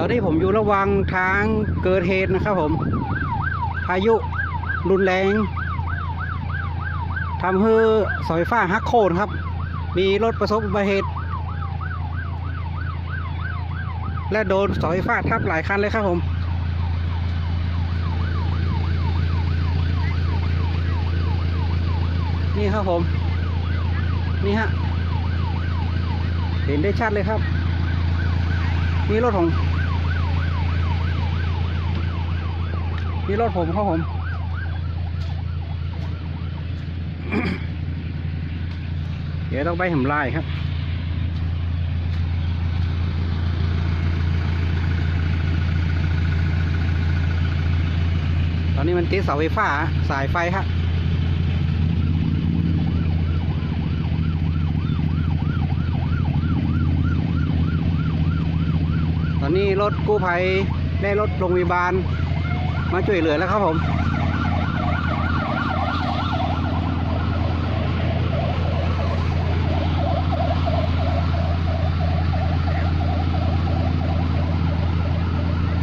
อนนี้ผมอยู่ระหวังทางเกิดเหตุนะครับผมพายุรุนแรงทำให้สาไฟฟ้าหักโค่นครับ มีรถประสบอุบัติเหตุ และโดนสาไฟฟ้าทับหลายคันเลยครับผมนี่ครับผม นี่ฮะ เห็นได้ชัดเลยครับ นี่รถของ นี่รถผมครับผมเดี๋ยวต้องไปทำลายครับตอนนี้มันติดเสาไฟฟ้าสายไฟครับตอนนี้รถกู้ภัยได้รถโรงพยาบาล มาช่วยเหลือแล้วครับผม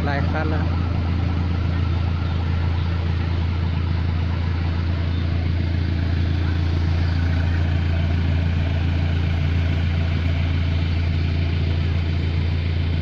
หลายคันแล้ว